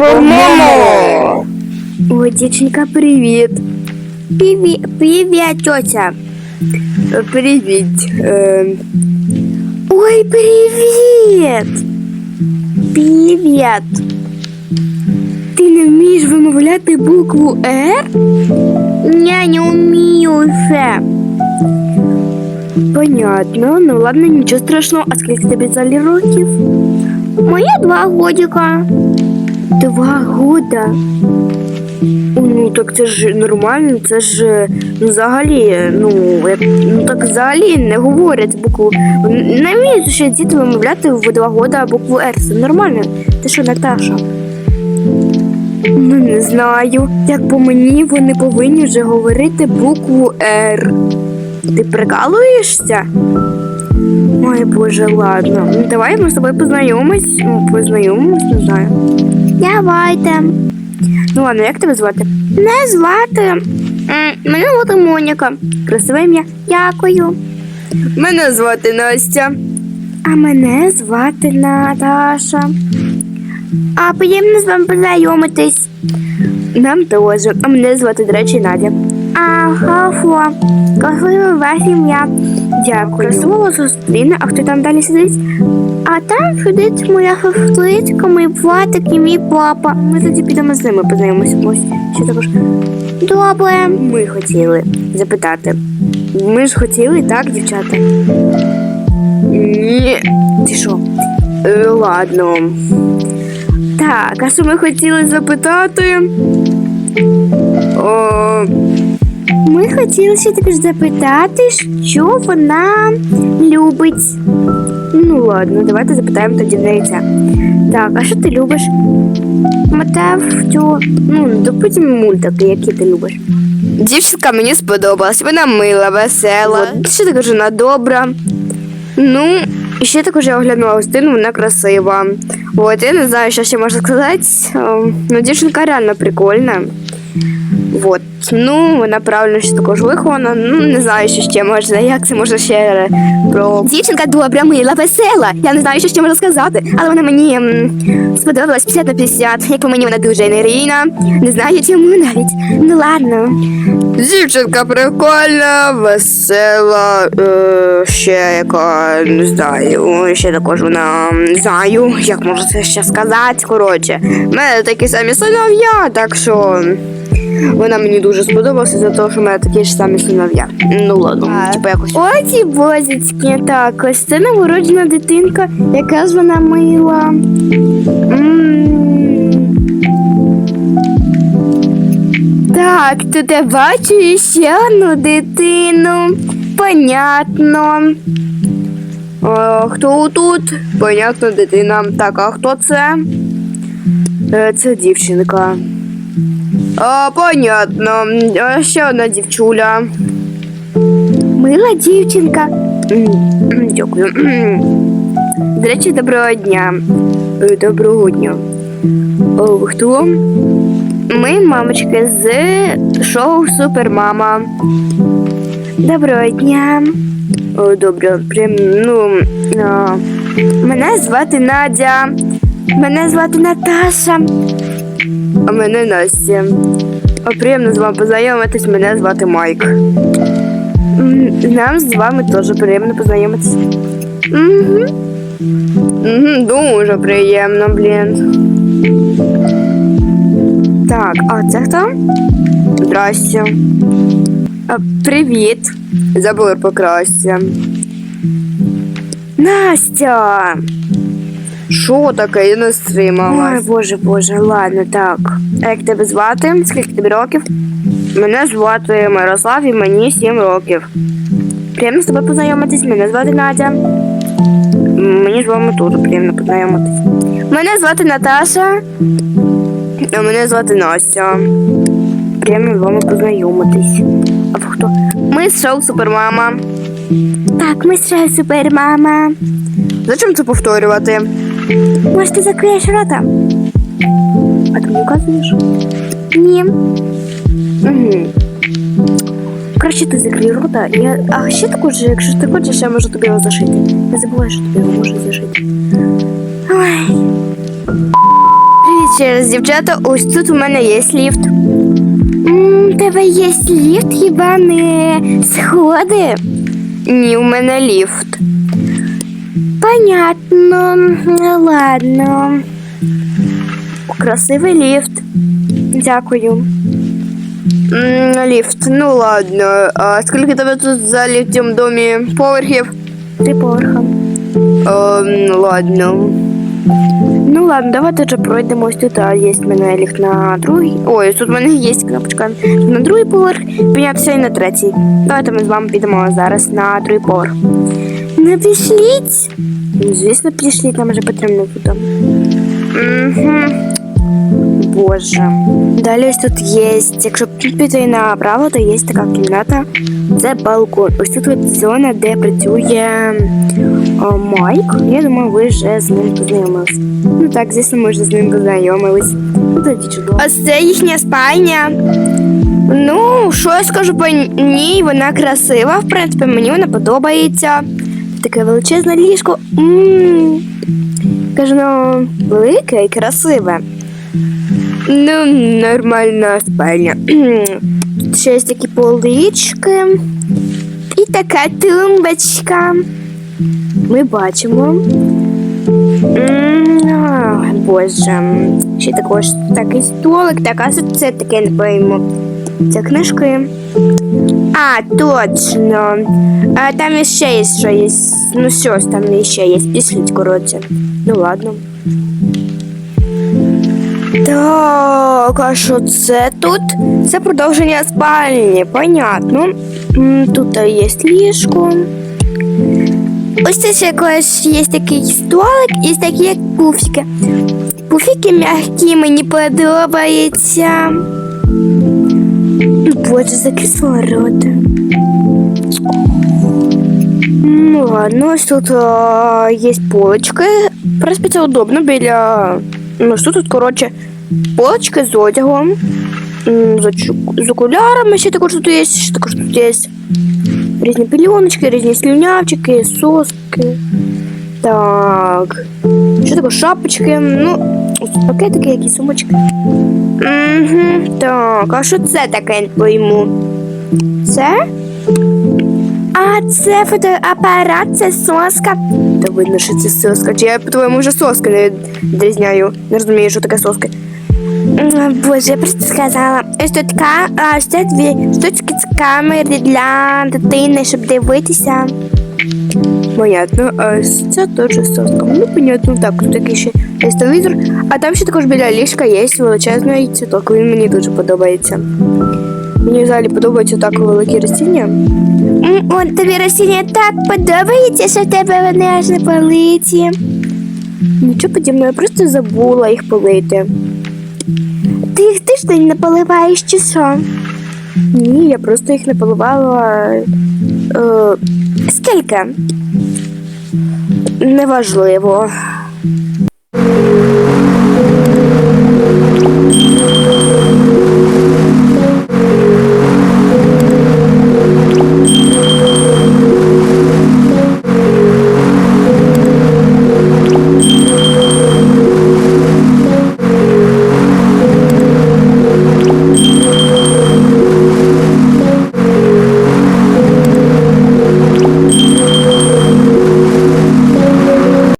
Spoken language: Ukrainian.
Супермама! Ой, дівчинка, привіт. Привіт, привіт, тьотя. Привіт. Ой, привіт. Привіт. Ти не вмієш вимовляти букву Р? Я не вмію вже. Понятно, ну ладно, нічого страшного. А скільки тобі взагалі років? Моє два годика. Два года. Ну так це ж нормально, це ж ну, взагалі, ну, як, ну так взагалі не говорять букву. Не вміють ще діти вимовляти в два года букву Р. Це нормально. Ти що, Наташа? Ну не знаю. Як по мені вони повинні вже говорити букву Р. Ти прикалуєшся? Ой, боже, ладно. Давай ми з тобою познайомимось. Ну, Познайомимось, не знаю. Давайте. Ну ладно, як тебе звати? Не звати. Мене звати Моніка. Красиве ім'я. Дякую. Мене звати Настя. А мене звати Наташа. А приємно з вами познайомитись. Нам теж. А мене звати, до речі, Надя. А, хафо. Красиве ваше ім'я. Дякую. Красиво зустріне, а хто там далі сидить? А там сидить моя сестричка, мій братик і мій папа. Ми тоді підемо з ними познайомимося. Ось, ще також. Добре. Ми хотіли запитати. Ми ж хотіли, так, дівчата? Ні. Ти що? Е, ладно. Так, а що ми хотіли запитати? О, ми хотіли ще також запитати, що вона любить. Ну ладно, давайте запитаємо тоді в неї це. Так, а що ти любиш? Мотав, ну, допустимо, мультики, які ти любиш. Дівчинка мені сподобалась, вона мила, весела. От, ще також вона добра. Ну, і ще також я оглянула гостину, вона красива. От, я не знаю, що ще можна сказати. Ну, дівчинка реально прикольна. Вот. Ну, вона правильно ще також вихована. Ну, не знаю, що ще можна. Як це можна ще про. Дівчинка добра, мила, весела. Я не знаю, що ще можна сказати, але вона мені м, сподобалась 50 на 50. Як по мені, вона дуже енергійна. Не знаю чому навіть. Ну ладно. Дівчинка прикольна, весела, е, ще яка не знаю. Ще також вона м, не знаю, як можу це ще сказати. Коротше, в мене такі самі синов'я, так що. Вона мені дуже сподобалася за те, що в мене такі ж самі синов'я. Ну ладно, типу якось. Ой, ці бозицькі. Так, ось це новороджена дитинка, яка ж вона мила. Так, тут я бачу ще одну дитину. Понятно. О, хто тут? Понятно, дитина. Так, а хто це? Е, Це дівчинка. А, понятно. А, ще одна дівчуля. Мила дівчинка. Дякую. До речі, доброго дня. Е, Доброго дня. О, ви хто? Ми мамочки з шоу Супермама. Доброго дня. О, добре, прям, ну, а, мене звати Надя. Мене звати Наташа. А мене Настя. Приємно з вами познайомитись, мене звати Майк. Нам з вами теж приємно познайомитись. Угу. Угу, дуже приємно, блін. Так, а це хто? Здрасте. Привіт. Забула покрасти. Настя! Що таке? Я не стрималась. Ой, боже, боже, ладно, так. А як тебе звати? Скільки тобі років? Мене звати Мирослав і мені 7 років. Приємно з тобою познайомитись. Мене звати Надя. Мені з вами теж приємно познайомитись. Мене звати Наташа. А мене звати Настя. Приємно з вами познайомитись. А ви хто? Ми з шоу Супермама. Так, ми з шоу Супермама. Зачем це повторювати? Може, ти закриєш рота? А ти не указуєш? Ні. Угу. Краще ти закрий рота. Я... А ще також, якщо ти хочеш, я можу тобі його зашити. Не забувай, що тобі його можу зашити. Ой. Привіт ще раз, дівчата, ось тут у мене є ліфт. М, Тебе є ліфт, хіба не сходи? Ні, у мене ліфт. Понятно. Ну, Ладно. Красивий ліфт. Дякую. Ліфт, ну ладно. А скільки тебе тут за ліфтом домі поверхів? Три поверха. Ем, ладно. Ну ладно, давайте вже пройдемо ось тут. А є в мене ліфт на другий. Ой, тут в мене є кнопочка на другий поверх, піднятися і на третій. Давайте ми з вами підемо зараз на другий поверх. Не пішліть. Ну, звісно, пішліть, нам вже потрібно тут. Угу. Боже. Далі ось тут є, якщо піти направо, то є така кімната. Це балкон. Ось тут от зона, де працює о, Майк. Я думаю, ви вже з ним познайомились. Ну так, звісно, ми вже з ним познайомились. Ну тоді чудово. Ось це їхня спальня. Ну, що я скажу по ній, вона красива, в принципі, мені вона подобається. Таке величезне ліжко. М, Кажу, ну, велике і красиве. Ну, нормальна спальня. Ще такі полички. І така тумбочка. Ми бачимо. Боже. Ще також такий столик, така це таке не пойму. Це книжки. А, точно. А, там ще є, що є. Ну, щось там ще є. Пішліть, коротше. Ну ладно. Так, а що це тут? Це продовження спальні, понятно. Тут є ліжко. Ось це ще якось є такий столик і такі як пуфіки. Пуфіки м'які, мені подобається. Боже, закисла рота. Ну ладно, ось тут а, є полочки. В принципі, це удобно біля. Ну, що тут, коротше, полочки з одягом. З, з окулярами ще також тут є, ще також тут є різні пільоночки, різні слюнявчики, соски. Так. Що таке шапочки? Ну, тут пакетики, якісь сумочки. Угу, так, а що це таке, пойму? Це? А це фотоапарат, це соска. Та видно, що це соска. Чи я по-твоєму вже соски не відрізняю. Не розумію, що таке соски. Боже, я просто сказала. Ось тут ка, ось це дві штучки з камери для дитини, щоб дивитися. Понятно, а це теж соска. Ну, понятно, так, тут такий ще є. А там ще також біля ліжка є величезний цвіток. Він мені дуже подобається. Мені взагалі подобаються так великі ростіння. От тобі ростіння так подобається, що в тебе вони аж не политі. Нічого подібного, я просто забула їх полити. Ти їх тиждень не поливаєш чи що? Ні, я просто їх не поливала. Е, скільки? Неважливо.